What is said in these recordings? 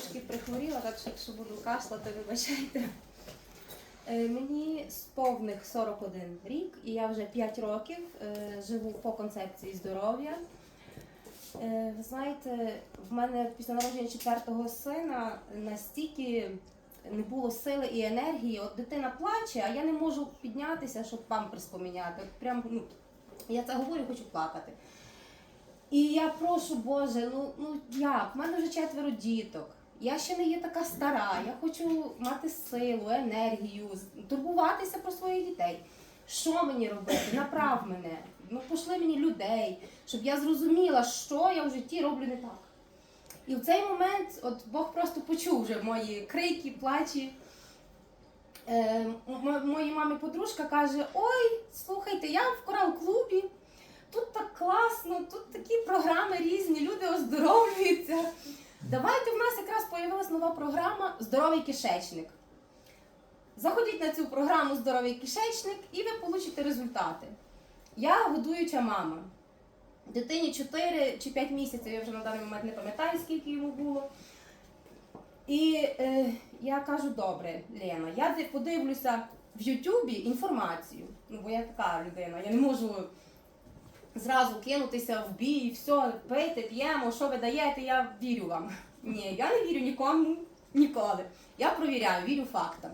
трошки прихворіла, так що якщо буду кашляти, вибачайте. Е, Мені з повних 41 рік, і я вже 5 років е, живу по концепції здоров'я. Е, Ви знаєте, в мене після народження четвертого сина настільки не було сили і енергії. От дитина плаче, а я не можу піднятися, щоб памперс поміняти. От прям, ну, я це говорю, хочу плакати. І я прошу, Боже, ну, ну як? В мене вже четверо діток. Я ще не є така стара. Я хочу мати силу, енергію, турбуватися про своїх дітей. Що мені робити? Направ мене. Ну, пошли мені людей, щоб я зрозуміла, що я в житті роблю не так. І в цей момент от Бог просто почув вже мої крики, плачі. Е, моїй мамі подружка каже: Ой, слухайте, я в корал-клубі, тут так класно, тут такі програми різні, люди оздоровлюються. Давайте нас нова програма Здоровий кишечник. Заходіть на цю програму Здоровий кишечник і ви получите результати. Я годуюча мама. Дитині 4 чи 5 місяців, я вже на даний момент не пам'ятаю, скільки йому було. І е, я кажу, добре, Лена, я подивлюся в Ютубі інформацію. Ну, бо я така людина, я не можу зразу кинутися в бій, все, пийте, п'ємо, що ви даєте, я вірю вам. Ні, я не вірю нікому ніколи. Я провіряю, вірю фактам.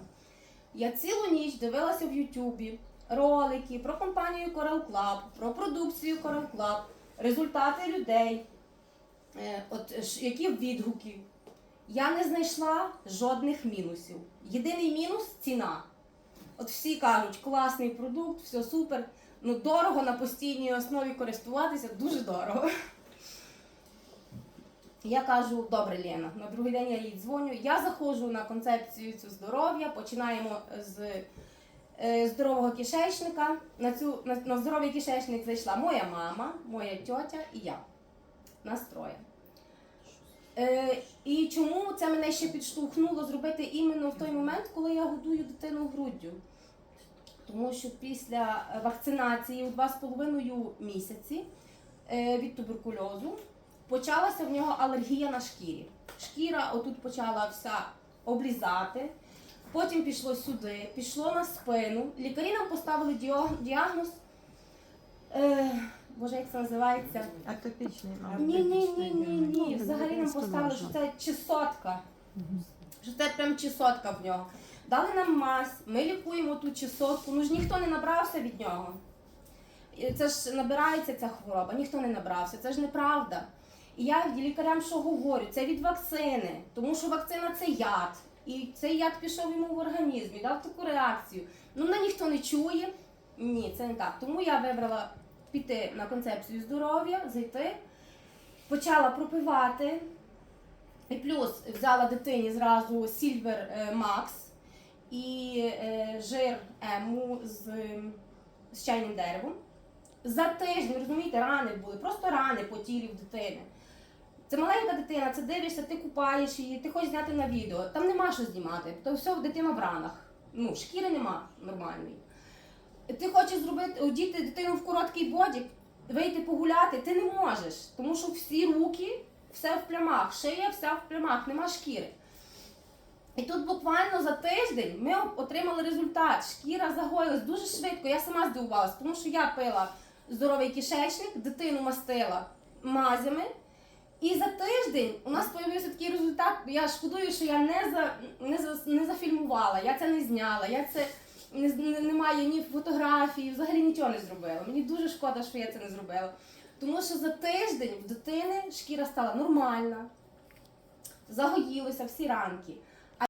Я цілу ніч дивилася в Ютубі ролики про компанію Coral Club, про продукцію Coral Club, результати людей, е, от, які відгуки. Я не знайшла жодних мінусів. Єдиний мінус ціна. От всі кажуть, класний продукт, все супер. Ну, дорого на постійній основі користуватися, дуже дорого. Я кажу, добре, Лена, на другий день я їй дзвоню. Я заходжу на концепцію цю здоров'я, починаємо з е, здорового кишечника. На, цю, на, на здоровий кишечник зайшла моя мама, моя тьотя і я. Нас троє. Е, і чому це мене ще підштовхнуло зробити іменно в той момент, коли я годую дитину груддю? Тому що після вакцинації у 2,5 місяці е, від туберкульозу почалася в нього алергія на шкірі. Шкіра отут почала вся облізати, потім пішло сюди, пішло на спину. Лікарі нам поставили діагноз. Е, Боже, як це називається? Атопічний, Ні, ні, ні, ні, ні. Взагалі нам поставили, що це чесотка. Що це прям чесотка в нього. Дали нам мазь, ми лікуємо ту чесотку. Ну ж ніхто не набрався від нього. Це ж набирається ця хвороба, ніхто не набрався, це ж неправда. І я лікарям що говорю? Це від вакцини, тому що вакцина це яд. І цей яд пішов йому в організм і дав таку реакцію. Ну, мене ніхто не чує. Ні, це не так. Тому я вибрала піти на концепцію здоров'я, зайти, почала пропивати. І плюс взяла дитині зразу Silver Max і е, жир ему з, з чайним деревом. За тиждень, розумієте, рани були, просто рани по тілі в дитини. Це маленька дитина, це дивишся, ти купаєш її, ти хочеш зняти на відео. Там нема що знімати, то все дитина в ранах. Ну, шкіри нема нормальної. Ти хочеш зробити, одіти дитину в короткий бодік, вийти погуляти, ти не можеш, тому що всі руки, все в плямах, шия вся в плямах, нема шкіри. І тут буквально за тиждень ми отримали результат. Шкіра загоїлась дуже швидко. Я сама здивувалася, тому що я пила здоровий кишечник, дитину мастила мазями. І за тиждень у нас з'явився такий результат. Я шкодую, що я не за не за не зафільмувала, я це не зняла, я це не, не, немає ні фотографії, взагалі нічого не зробила. Мені дуже шкода, що я це не зробила. Тому що за тиждень в дитини шкіра стала нормальна, загоїлися всі ранки.